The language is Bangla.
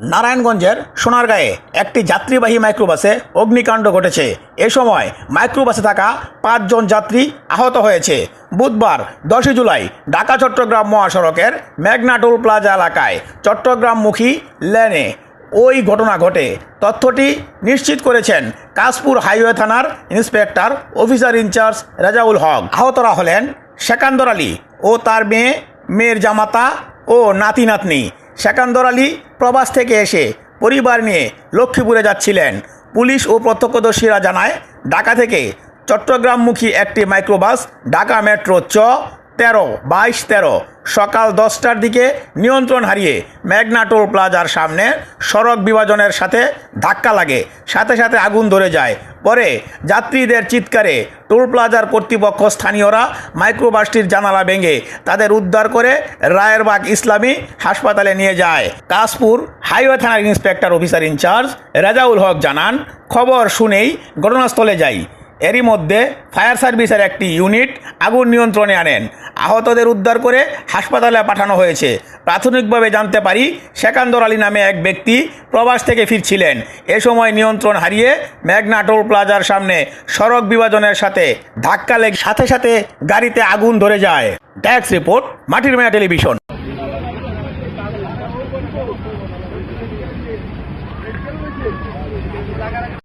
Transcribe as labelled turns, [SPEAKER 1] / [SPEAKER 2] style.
[SPEAKER 1] নারায়ণগঞ্জের সোনারগাঁয়ে একটি যাত্রীবাহী মাইক্রোবাসে অগ্নিকাণ্ড ঘটেছে। এ সময় মাইক্রোবাসে থাকা পাঁচজন যাত্রী আহত হয়েছে। বুধবার দশই জুলাই ঢাকা চট্টগ্রাম মহাসড়কের মেঘনাটোল প্লাজা এলাকায় চট্টগ্রামমুখী লেনে ওই ঘটনা ঘটে। তথ্যটি নিশ্চিত করেছেন কাশপুর হাইওয়ে থানার inspector officer in charge Rajaul Haq. আহতরা হলেন সেকান্দর আলী ও তার মেয়ে মেয়ের জামাতা ও নাতি নাতনি সেকান্দর আলী প্রবাস থেকে এসে পরিবার নিয়ে লক্ষ্মীপুরে যাচ্ছিলেন। পুলিশ ও প্রত্যক্ষদর্শীরা জানায়, ঢাকা থেকে চট্টগ্রামমুখী একটি মাইক্রোবাস, ঢাকা মেট্রো চ তেরো, বাইশ তেরো, সকাল দশটার দিকে নিয়ন্ত্রণ হারিয়ে মেঘনা টোল প্লাজার সামনে সড়ক বিভাজনের সাথে ধাক্কা লাগে। সাথে সাথে আগুন ধরে যায়। পরে যাত্রীদের চিৎকারে টোল প্লাজার কর্তৃপক্ষ স্থানীয়রা মাইক্রোবাসটির জানালা ভেঙে তাদের উদ্ধার করে রায়েরবাগ ইসলামী হাসপাতালে নিয়ে যায়। কাশপুর হাইওয়ে থানার inspector officer in charge Rezaul Haq জানান, খবর শুনেই ঘটনাস্থলে যাই। এরই মধ্যে ফায়ার সার্ভিসের একটি ইউনিট আগুন নিয়ন্ত্রণে আনেন। আহতদের উদ্ধার করে হাসপাতালে পাঠানো হয়েছে। প্রাথমিকভাবে জানতে পারি সেকান্দর আলী নামে এক ব্যক্তি প্রবাস থেকে ফিরছিলেন। এ সময় নিয়ন্ত্রণ হারিয়ে মেঘনা টোল প্লাজার সামনে সড়ক বিভাজনের সাথে ধাক্কা লেগে সাথে সাথে গাড়িতে আগুন ধরে যায়। ট্যাক্স রিপোর্ট, মাটির মেয়া টেলিভিশন।